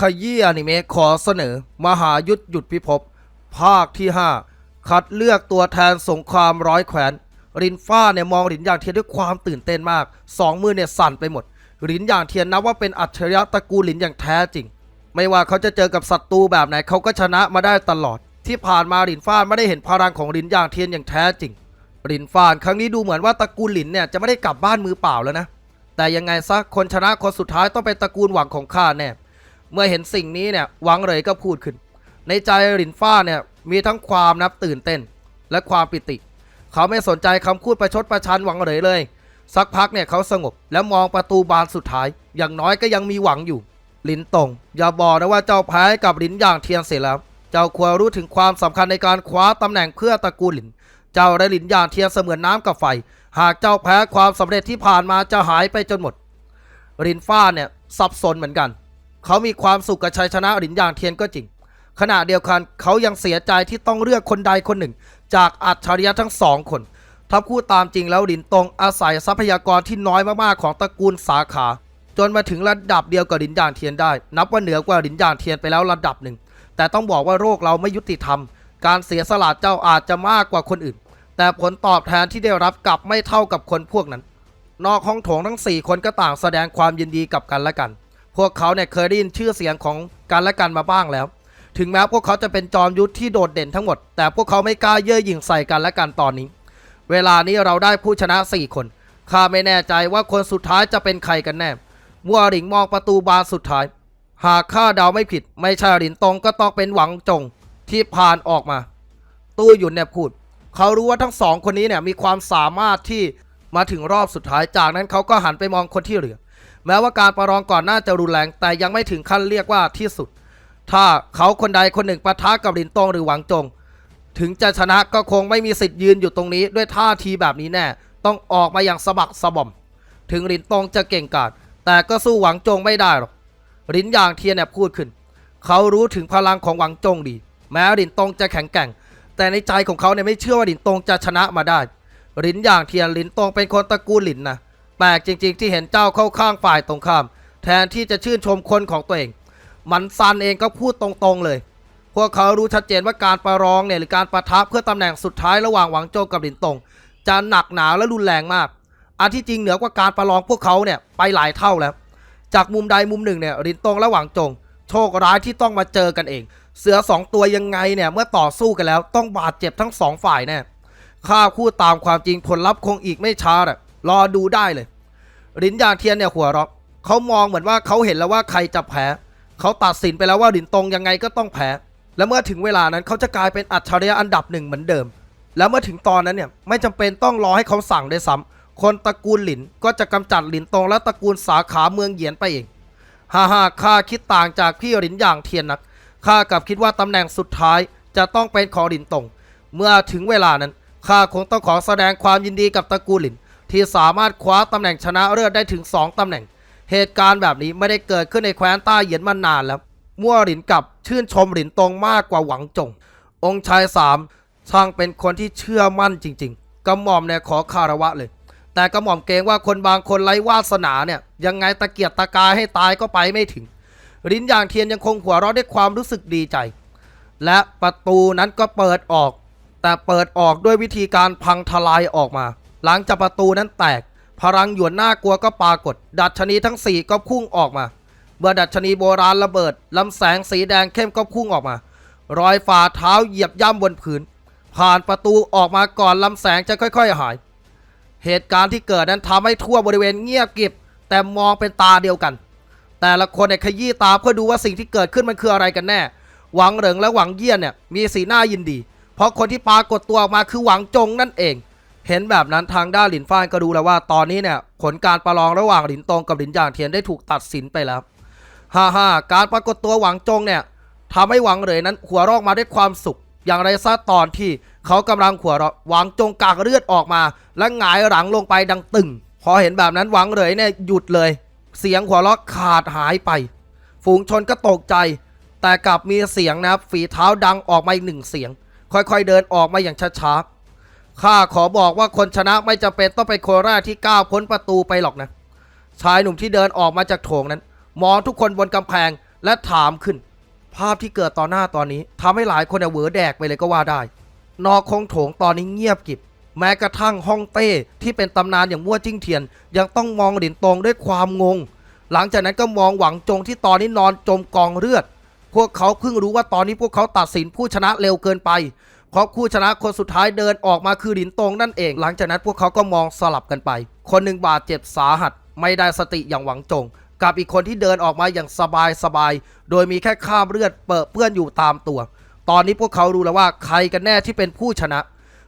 ขยี้อนิเมะขอเสนอ มหายุทธหยุดพิภพภาคที่ 5 คัดเลือกตัวแทนสงครามร้อยแขวนรินฟ้าเนี่ยมองหลินอย่างเทียนด้วยความตื่นเต้นมากสองมือเนี่ยสั่นไปหมดหลินอย่างเทียนนับว่าเป็นอัจฉริยะตระกูลหลินอย่างแท้จริง ไม่ว่าเขาจะเจอกับศัตรูแบบไหนเขาก็ชนะมาได้ตลอด ที่ผ่านมาหลินฟ้านไม่ได้เห็นพลังของหลินอย่างเทียนอย่างแท้จริงหลินฟ้านครั้งนี้ดูเหมือนว่าตระกูลหลินเนี่ยจะไม่ได้กลับบ้านมือเปล่าแล้วนะแต่ยังไงซะคนชนะคนสุดท้ายต้องเป็นตระกูลหวังของข้าแน่ เมื่อเห็นสิ่งนี้เนี่ยหวังเลยก็พูดขึ้น ในใจหลินฟ้าเนี่ยมีทั้งความนับตื่นเต้น และความปิติ เขาไม่สนใจคำพูดประชดประชันหวังเลยเลย สักพักเนี่ยเขาสงบแล้วมองประตูบานสุดท้าย อย่างน้อยก็ยังมีหวังอยู่ หลินตงอย่าบอกนะว่าเจ้าแพ้กับหลินอย่างเทียนเสียแล้ว เจ้าควรรู้ถึงความสำคัญในการคว้าตำแหน่งเพื่อตระกูลหลิน เจ้าและหลินอย่างเทียนเสมือนน้ำกับไฟ หากเจ้าแพ้ความสำเร็จที่ผ่านมาจะหายไปจนหมดลินฟ้าเนี่ยสับสนเหมือนกัน เขามีความสุขกับชัยชนะหลินอย่างเทียนก็จริง ขณะเดียวกันเขายังเสียใจที่ต้องเลือกคนใดคนหนึ่ง จากอัจฉริยะทั้งสองคนถ้าพูดตามจริงแล้วหลินตงอาศัยทรัพยากรที่น้อยมากๆของตระกูลสาขา จนมาถึงระดับเดียวกับหลินหยางเทียนได้ นับว่าเหนือกว่าหลินหยางเทียนไปแล้วระดับหนึ่ง แต่ต้องบอกว่าโรคเราไม่ยุติธรรม การเสียสละเจ้าอาจจะมากกว่าคนอื่น แต่ผลตอบแทนที่ได้รับกลับไม่เท่ากับคนพวกนั้น นอกห้องโถงทั้ง 4 คนก็ต่างแสดงความยินดีกับกันและกัน พวกเขาเนี่ยเคยได้ยินชื่อเสียงของกันและกันมาบ้างแล้ว ถึงแม้พวกเขาจะเป็นจอมยุทธที่โดดเด่นทั้งหมด แต่พวกเขาไม่กล้าเย่อหยิ่งใส่กันและกันตอนนี้ เวลานี้เราได้ผู้ชนะ 4 คนข้าไม่แน่ใจว่าคนสุดท้ายจะเป็นใครกันแน่มัวหลิงมองประตูบานสุดท้าย หากข้าเดาไม่ผิด ไม่ใช่หลินตงก็ต้องเป็นหวังจงที่ผ่านออกมา ตู้หยุนเนี่ยพูด เขารู้ว่าทั้งสองคนนี้เนี่ยมีความสามารถที่มาถึงรอบสุดท้ายจากนั้นเขาก็หันไปมองคนที่เหลือ แม้ว่าการประลองก่อนหน้าจะรุนแรง แต่ยังไม่ถึงขั้นเรียกว่าที่สุด ถ้าเขาคนใดคนหนึ่งปะทะกับหลินตงหรือหวังจง ถึงจะชนะก็คงไม่มีสิทธิ์ยืนอยู่ตรงนี้ ด้วยท่าทีแบบนี้แน่ ต้องออกมาอย่างสะบักสะบอม ถึงหลินตงจะเก่งกาจแต่ก็สู้หวังจงไม่ได้หรอกหลินหยางเทียนเนี่ยพูดขึ้น เขารู้ถึงพลังของหวังจงดี แม้หลินตงจะแข็งแกร่ง แต่ในใจของเขาเนี่ยไม่เชื่อว่าหลินตงจะชนะมาได้หลินหยางเทียนหลินตงเป็นคนตระกูลหลินนะ แปลกจริง ๆ ที่เห็นเจ้าเข้าข้างฝ่ายตรงข้าม แทนที่จะชื่นชมคนของตัวเอง มันซันเองก็พูดตรงๆเลย พวกเขารู้ชัดเจนว่าการประลองเนี่ยหรือการประทับเพื่อตำแหน่งสุดท้ายระหว่างหวังโจกับหลินตงจะหนักหนาและรุนแรงมากอันที่จริงเหนือกว่าการประลองพวกเขาเนี่ยไปหลายเท่าแล้ว จากมุมใดมุมหนึ่งเนี่ยหลินตงและหวังจง โชคร้ายที่ต้องมาเจอกันเอง เสือสองตัวยังไงเนี่ยเมื่อต่อสู้กันแล้วต้องบาดเจ็บทั้งสองฝ่ายแน่ข้าพูดตามความจริงผลลัพธ์คงอีกไม่ช้าแหละ รอดูได้เลยลินยางเทียนเนี่ยหัวเราะเขามองเหมือนว่าเขาเห็นแล้วว่าใครจะแพ้เขาตัดสินไปแล้วว่าหลินตงยังไงก็ต้องแพ้และเมื่อถึงเวลานั้นเขาจะกลายเป็นอัจฉริยะอันดับหนึ่งเหมือนเดิม แล้วเมื่อถึงตอนนั้นเนี่ยไม่จำเป็นต้องรอให้เขาสั่งได้วยซ้ำคนตระกูลหลินก็จะกำจัดหลินตงและตระกูลสาขาเมืองเหยียนไปเองฮ่าฮ่าข้าคิดต่างจากพี่หลินอย่างเทียนนักข้ากลับคิดว่าตำแหน่งสุดท้ายจะต้องเป็นของหลินตงเมื่อถึงเวลานั้นข้าคงต้องขอแสดงความยินดีกับตระกูลหลิน ที่สามารถคว้าตำแหน่งชนะเลิศได้ถึง 2ตำแหน่ง เหตุการณ์แบบนี้ไม่ได้เกิดขึ้นในแคว้นต้าเหยียนมานานแล้ว มั่วหลินกับชื่นชมหลินตงมากกว่าหวังจง องค์ชายสามช่างเป็นคนที่เชื่อมั่นจริง ๆกระหม่อมเนี่ยขอคารวะเลย แต่กระหม่อมเกรงว่าคนบางคนไร้วาสนาเนี่ยยังไงตะเกียกตะกายให้ตายก็ไปไม่ถึงลิ้นอย่างเทียนยังคงหัวเราะด้วยความรู้สึกดีใจ และประตูนั้นก็เปิดออก แต่เปิดออกด้วยวิธีการพังทลายออกมา หลังจากประตูนั้นแตก พลังหยวนน่ากลัวก็ปรากฏ ดัชนีทั้ง 4 ก็พุ่งออกมา เมื่อดัชนีโบราณระเบิดลำแสงสีแดงเข้มก็พุ่งออกมา รอยฝ่าเท้าเหยียบย่ำบนผืน ผ่านประตูออกมาก่อนลำแสงจะค่อย ๆ หาย เหตุการณ์ที่เกิดนั้นทำให้ทั่วบริเวณเงียบกริบ แต่มองเป็นตาเดียวกัน แต่ละคนเนี่ยขยี้ตาเพื่อดูว่าสิ่งที่เกิดขึ้นมันคืออะไรกันแน่ หวังเหริงและหวังเยี่ยนเนี่ยมีสีหน้ายินดี เพราะคนที่ปรากฏตัวออกมาคือหวังจงนั่นเอง เห็นแบบนั้นทางด้านหลินฟ้านก็ดูแล้วว่าตอนนี้เนี่ยผลการประลองระหว่างหลินตงกับหลินหยางเทียนได้ถูกตัดสินไปแล้วฮ่าฮ่าการปรากฏตัวหวังจงเนี่ยทำให้หวังเหรยนั้นหัวรอกมาด้วยความสุข อย่างไรซะตอนที่เขากำลังหัวเราะหวังจงกากเลือดออกมา และหงายหลังลงไปดังตึง พอเห็นแบบนั้นหวังเหรยเนี่ยหยุดเลย เสียงหัวเราะขาดหายไป ฝูงชนก็ตกใจ แต่กลับมีเสียงนะครับฝีเท้าดังออกมาอีกหนึ่งเสียง ค่อยๆเดินออกมาอย่างช้าๆ ข้าขอบอกว่าคนชนะไม่จำเป็นต้องเป็นคนแรกที่ก้าวพ้นประตูไปหรอกนะ ชายหนุ่มที่เดินออกมาจากโถงนั้น มองทุกคนบนกำแพงและถามขึ้น ภาพที่เกิดต่อหน้าตอนนี้ทำให้หลายคนเหวอแดกไปเลยก็ว่าได้ นอกคงโถงตอนนี้เงียบกิบ แม้กระทั่งฮ่องเต้ที่เป็นตำนานอย่างมั่วจิ้งเทียน ยังต้องมองหลินตงด้วยความงง หลังจากนั้นก็มองหวังจงที่ตอนนี้นอนจมกองเลือด พวกเขาเพิ่งรู้ว่าตอนนี้พวกเขาตัดสินผู้ชนะเร็วเกินไป เพราะผู้ชนะคนสุดท้ายเดินออกมาคือหลินตงนั่นเอง หลังจากนั้นพวกเขาก็มองสลับกันไป คนหนึ่งบาดเจ็บสาหัส ไม่ได้สติอย่างหวังจง กับอีกคนที่เดินออกมาอย่างสบายสบายๆโดยมีแค่คราบเลือดเปื้อนเปื้อนอยู่ตามตัว ตอนนี้พวกเขารู้แล้วว่าใครกันแน่ที่เป็นผู้ชนะ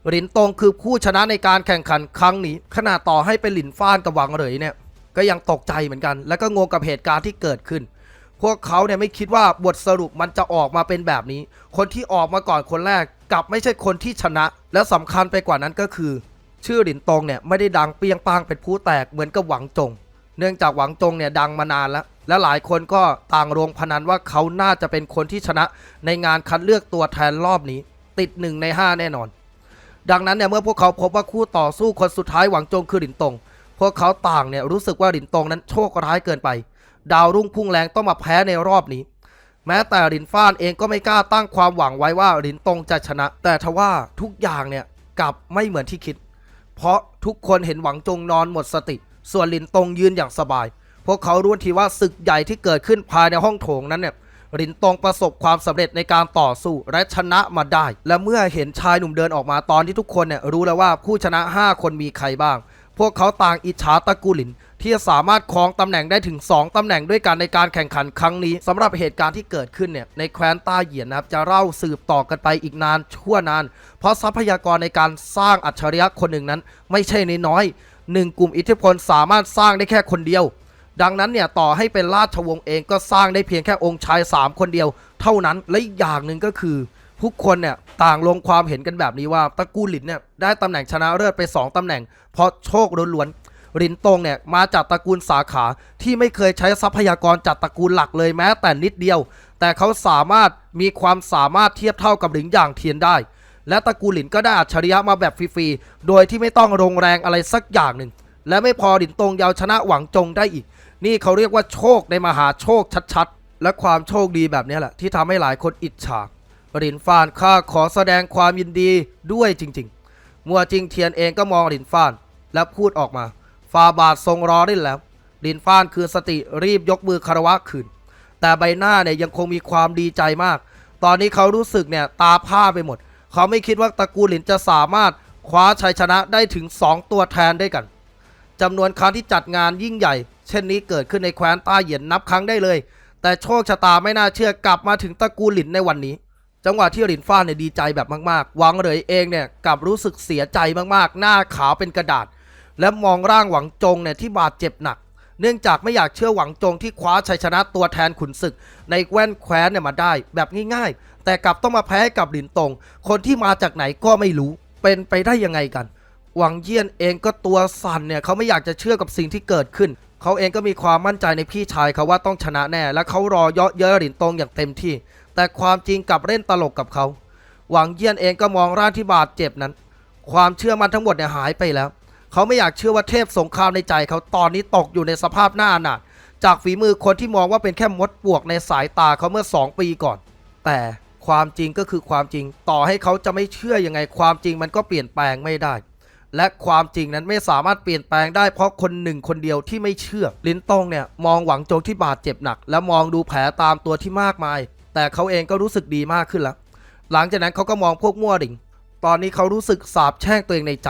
หลินตงคือผู้ชนะในการแข่งขันครั้งนี้ ขนาดต่อให้เป็นหลินฟ้านกับหวังเหลยเนี่ยก็ยังตกใจเหมือนกัน และก็งงกับเหตุการณ์ที่เกิดขึ้น พวกเขาเนี่ยไม่คิดว่าบทสรุปมันจะออกมาเป็นแบบนี้ คนที่ออกมาก่อนคนแรกกลับไม่ใช่คนที่ชนะ และสำคัญไปกว่านั้นก็คือ ชื่อหลินตงเนี่ยไม่ได้ดังเปรียงปางเป็นผู้แตกเหมือนกับหวังจง เนื่องจากหวังจงเนี่ยดังมานานแล้ว และหลายคนก็ต่างโรงพนันว่าเขาน่าจะเป็นคนที่ชนะในงานคัดเลือกตัวแทนรอบนี้ ติดหนึ่งในห้าแน่นอน ดังนั้นเนี่ยเมื่อพวกเขาพบว่าคู่ต่อสู้คนสุดท้ายหวังจงคือหลินตง พวกเขาต่างเนี่ยรู้สึกว่าหลินตงนั้นโชคร้ายเกินไป ดาวรุ่งพุ่งแรงต้องมาแพ้ในรอบนี้ แม้แต่ลินฟ้านเองก็ไม่กล้าตั้งความหวังไว้ว่าลินตงจะชนะ แต่ทว่าทุกอย่างเนี่ยกลับไม่เหมือนที่คิด เพราะทุกคนเห็นหวังจงนอนหมดสติ ส่วนลินตงยืนอย่างสบาย พวกเขารู้ทีว่าศึกใหญ่ที่เกิดขึ้นภายในห้องโถงนั้นเนี่ยลินตงประสบความสำเร็จในการต่อสู้และชนะมาได้ และเมื่อเห็นชายหนุ่มเดินออกมาตอนที่ทุกคนเนี่ยรู้แล้วว่าผู้ชนะ 5 คนมีใครบ้าง พวกเขาต่างอิจฉาตะกูลลิน ที่จะสามารถครองตำแหน่งได้ถึง 2ตำแหน่งด้วยกันในการแข่งขันครั้งนี้สำหรับเหตุการณ์ที่เกิดขึ้นเนี่ยในแคว้นต้าเหยียนนะครับจะเล่าสืบต่อกันไปอีกนานชั่วนาน เพราะทรัพยากรในการสร้างอัจฉริยะคนหนึ่งนั้น ไม่ใช่น้อยหนึ่งกลุ่มอิทธิพลสามารถสร้างได้แค่คนเดียว ดังนั้นเนี่ยต่อให้เป็นราชวงศ์เองก็สร้างได้เพียงแค่องค์ชาย 3 คนเดียว เท่านั้นและอีกอย่างหนึ่งก็คือผู้คนเนี่ยต่างลงความเห็นกันแบบนี้ว่าตระกูลหลินเนี่ยได้ตำแหน่งชนะเลิศไป 2ตำแหน่ง เพราะโชคล้วนๆ หลินตงเนี่ยมาจากตระกูลสาขาที่ไม่เคยใช้ทรัพยากรจากตระกูลหลักเลยแม้แต่นิดเดียว แต่เขาสามารถมีความสามารถเทียบเท่ากับหลินอย่างเทียนได้ และตระกูลหลินก็ได้อัจฉริยะมาแบบฟรีๆโดยที่ไม่ต้องลงแรงอะไรสักอย่างหนึ่งและไม่พอหลินตงยาวชนะหวังจงได้อีก นี่เขาเรียกว่าโชคในมหาโชคชัดๆ และความโชคดีแบบนี้แหละที่ทำให้หลายคนอิจฉาหลินฟานข้าขอแสดงความยินดีด้วยจริง ๆ มัวจริงเทียนเองก็มองหลินฟานและพูดออกมา ฟาบาททรงรอได้แล้วหลินฟานคือสติรีบยกมือคารวะคืนแต่ใบหน้าเนี่ยยังคงมีความดีใจมาก ตอนนี้เขารู้สึกเนี่ยตาผ้าไปหมด เขาไม่คิดว่าตระกูลหลินจะสามารถคว้าชัยชนะได้ถึง 2 ตัวแทนด้วยกันจำนวนครั้งที่จัดงานยิ่งใหญ่ เช่นนี้เกิดขึ้นในแคว้นต้าเหยียนนับครั้งได้เลย แต่โชคชะตาไม่น่าเชื่อกลับมาถึงตระกูลหลินในวันนี้ จังหวะที่หลินฟ้านเนี่ยดีใจแบบมากๆ หวังเหลยเองเนี่ยกลับรู้สึกเสียใจมากๆ หน้าขาวเป็นกระดาษ และมองร่างหวังจงเนี่ยที่บาดเจ็บหนัก เนื่องจากไม่อยากเชื่อหวังจงที่คว้าชัยชนะตัวแทนขุนศึก ในแว่นแคว้นเนี่ยมาได้ แบบง่ายๆ แต่กลับต้องมาแพ้กับหลินตง คนที่มาจากไหนก็ไม่รู้เป็นไปได้ยังไงกัน หวังเยี่ยนเองก็ตัวสั่นเนี่ยเขาไม่อยากจะเชื่อกับสิ่งที่เกิดขึ้นเขาเองก็มีความมั่นใจในพี่ชายเขาว่าต้องชนะแน่ และเขารอเยาะเย้ยหลินตงอย่างเต็มที่ แต่ความจริงกลับเล่นตลกกับเขา หวังเยี่ยนเองก็มองร่างที่บาดเจ็บนั้น ความเชื่อมันทั้งหมดเนี่ยหายไปแล้ว เขาไม่อยากเชื่อว่าเทพสงครามในใจเขาตอนนี้ตกอยู่ในสภาพหน้าหนาจากฝีมือคนที่มองว่าเป็นแค่มดปวกในสายตาเขาเมื่อ 2 ปีก่อน แต่ความจริงก็คือความจริง ต่อให้เขาจะไม่เชื่อยังไง ความจริงมันก็เปลี่ยนแปลงไม่ได้ และความจริงนั้นไม่สามารถเปลี่ยนแปลงได้เพราะคนหนึ่งคนเดียวที่ไม่เชื่อ ลินตงเนี่ยมองหวังโจงที่บาดเจ็บหนัก และมองดูแผลตามตัวที่มากมาย แต่เขาเองก็รู้สึกดีมากขึ้นแล้ว หลังจากนั้นเขาก็มองพวกมั่วหลิงตอนนี้เขารู้สึกสาบแช่งตัวเองในใจ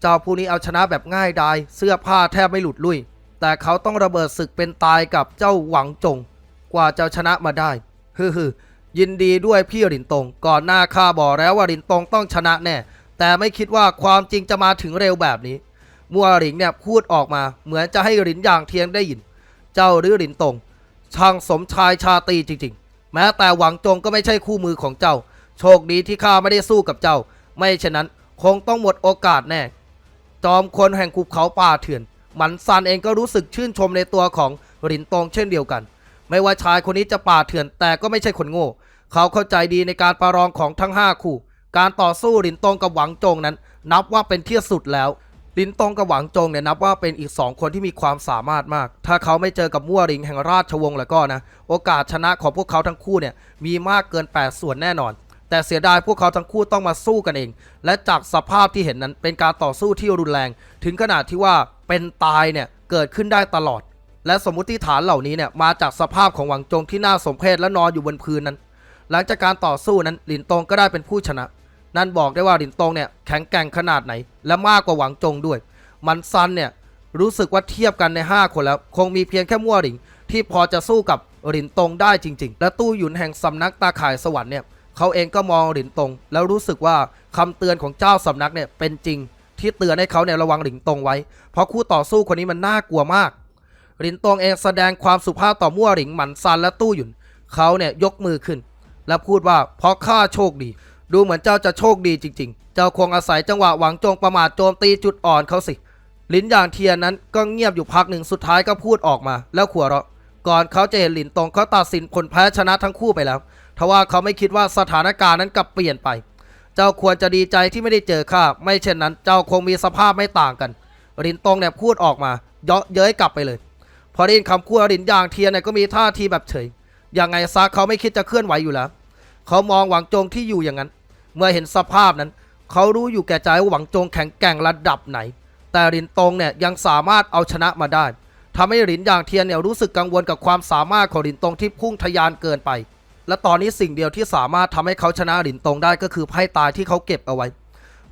เจ้าผู้นี้เอาชนะแบบง่ายดาย เสื้อผ้าแทบไม่หลุดลุ่ย แต่เขาต้องระเบิดศึกเป็นตายกับเจ้าหวังจง กว่าจะชนะมาได้ฮึฮึยินดีด้วยพี่หลินตง ก่อนหน้าข้าบอกแล้วว่าหลินตงต้องชนะแน่ แต่ไม่คิดว่าความจริงจะมาถึงเร็วแบบนี้ มัวหลิงเนี่ยพูดออกมา เหมือนจะให้หลินอย่างเทียงได้ยิน เจ้าหรือหลินตง ช่างสมชายชาตรีจริง ๆ แม้แต่หวังจงก็ไม่ใช่คู่มือของเจ้า โชคดีที่ข้าไม่ได้สู้กับเจ้า ไม่เช่นนั้น คงต้องหมดโอกาสแน่ จอมคนแห่งภูเขาป่าเถื่อน หมันซานเองก็รู้สึกชื่นชมในตัวของหลินตงเช่นเดียวกัน ไม่ว่าชายคนนี้จะป่าเถื่อนแต่ก็ไม่ใช่คนโง่ เขาเข้าใจดีในการประลองของทั้ง 5 คู่ การต่อสู้หลินตงกับหวังจงนั้น นับว่าเป็นที่สุดแล้วลินตงกับหวังจงเนี่ยนับว่าเป็นอีกสองคนที่มีความสามารถมาก ถ้าเขาไม่เจอกับมั่วหริงแห่งราชวงศ์แล้วก็นะ โอกาสชนะของพวกเขาทั้งคู่เนี่ยมีมากเกิน 8 ส่วนแน่นอน แต่เสียดายพวกเขาทั้งคู่ต้องมาสู้กันเอง และจากสภาพที่เห็นนั้นเป็นการต่อสู้ที่รุนแรง ถึงขนาดที่ว่าเป็นตายเนี่ยเกิดขึ้นได้ตลอด และสมมติฐานเหล่านี้เนี่ยมาจากสภาพของหวังจงที่น่าสมเพชและนอนอยู่บนพื้นนั้น หลังจากการต่อสู้นั้นหลินตงก็ได้เป็นผู้ชนะ นั่นบอกได้ว่าหลินตงเนี่ยแข็งแกร่งขนาดไหน และมากกว่าหวังจงด้วย มันซันเนี่ยรู้สึกว่าเทียบกันใน 5 คนแล้ว คงมีเพียงแค่มั่วหลิงที่พอจะสู้กับหลินตงได้จริง ๆ และตู้หยุนแห่งสำนักตาข่ายสวรรค์เนี่ย เขาเองก็มองหลินตง แล้วรู้สึกว่าคำเตือนของเจ้าสำนักเนี่ยเป็นจริงที่เตือนให้เขาเนี่ยระวังหลินตงไว้ เพราะคู่ต่อสู้คนนี้มันน่ากลัวมาก หลินตงเองแสดงความสุภาพต่อมั่วหลิงหมันซันและตู้หยุนเขาเนี่ยยกมือขึ้น และพูดว่าเพราะข้าโชคดี ดูเหมือนเจ้าจะโชคดีจริง ๆ เจ้าคงอาศัยจังหวะหวังจงประมาทโจมตีจุดอ่อนเขาสิลินอย่างเทียนนั้นก็เงียบอยู่พักหนึ่งสุดท้ายก็พูดออกมา แล้วขัวเราะก่อนเขาจะเห็นหลินตงเขาตัดสินผลแพ้ชนะทั้งคู่ไปแล้ว ทว่าเขาไม่คิดว่าสถานการณ์นั้นกลับเปลี่ยนไป เจ้าควรจะดีใจที่ไม่ได้เจอข้า ไม่เช่นนั้น เจ้าคงมีสภาพไม่ต่างกันลินตงเนี่ยพูดออกมา เยาะเย้ยกลับไปเลย พอได้ยินคำพูดลินอย่างเทียนเนี่ยก็มีท่าทีแบบเฉย ยังไงซะเขาไม่คิดจะเคลื่อนไหวอยู่แล้ว เขามองหวังจงที่อยู่อย่างนั้น เมื่อเห็นสภาพนั้น เขารู้อยู่แก่ใจว่าหวังจงแข็งแกร่งระดับไหน แต่หลินตงเนี่ยยังสามารถเอาชนะมาได้ทำให้หลินอย่างเทียนเนี่ยรู้สึกกังวลกับความสามารถของหลินตงที่พุ่งทะยานเกินไป และตอนนี้สิ่งเดียวที่สามารถทำให้เขาชนะหลินตงได้ก็คือไพ่ตายที่เขาเก็บเอาไว้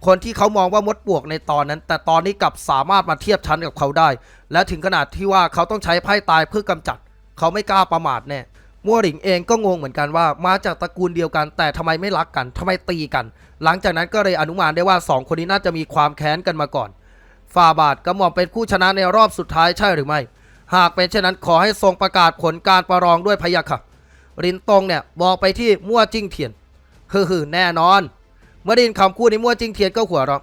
คนที่เขามองว่ามดปวกในตอนนั้น แต่ตอนนี้กลับสามารถมาเทียบชั้นกับเขาได้ และถึงขนาดที่ว่าเขาต้องใช้ไพ่ตายเพื่อกำจัด เขาไม่กล้าประมาทแน่มัวหลิงเองก็งงเหมือนกันว่า มาจากตระกูลเดียวกัน แต่ทำไมไม่รักกันทำไมตีกัน หลังจากนั้นก็เลยอนุมานได้ว่าสองคนนี้น่าจะมีความแค้นกันมาก่อนฟาบาทกระหม่อมเป็นผู้ชนะในรอบสุดท้ายใช่หรือไม่ หากเป็นเช่นนั้นขอให้ทรงประกาศผลการประลองด้วยพยะค่ะ รินตงเนี่ยบอกไปที่มั่วจิ้งเทียนคือคือแน่นอน เมื่อได้ยินคำพูดในมั่วจิ้งเทียนก็หัวเราะ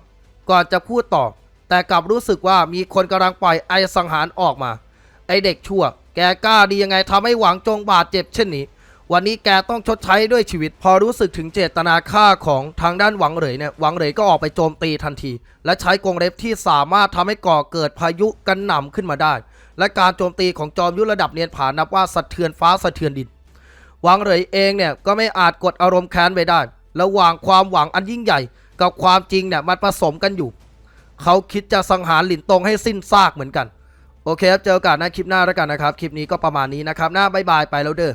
ก่อนจะพูดต่อ แต่กลับรู้สึกว่ามีคนกำลังปล่อยไอสังหารออกมา ไอเด็กชั่ว แกกล้าดียังไงทำให้หวังจงบาดเจ็บเช่นนี้ วันนี้แกต้องชดใช้ด้วยชีวิต พอรู้สึกถึงเจตนาฆ่าของทางด้านหวังเหลยเนี่ยหวังเหลยก็ออกไปโจมตีทันที และใช้กรงเล็บที่สามารถทำให้ก่อเกิดพายุกันหน่ำขึ้นมาได้ และการโจมตีของจอมยุทธระดับเนียนผานับว่าสะเทือนฟ้าสะเทือนดิน หวังเหลยเองเนี่ยก็ไม่อาจกดอารมณ์แค้นไว้ได้ ระหว่างความหวังอันยิ่งใหญ่ กับความจริงเนี่ยมันผสมกันอยู่ เขาคิดจะสังหารหลินตงให้สิ้นซากเหมือนกัน โอเคครับเจอกันนะคลิปหน้าแล้วกันนะครับ คลิปนี้ก็ประมาณนี้นะครับหน้าบายบายไปแล้วเด้อ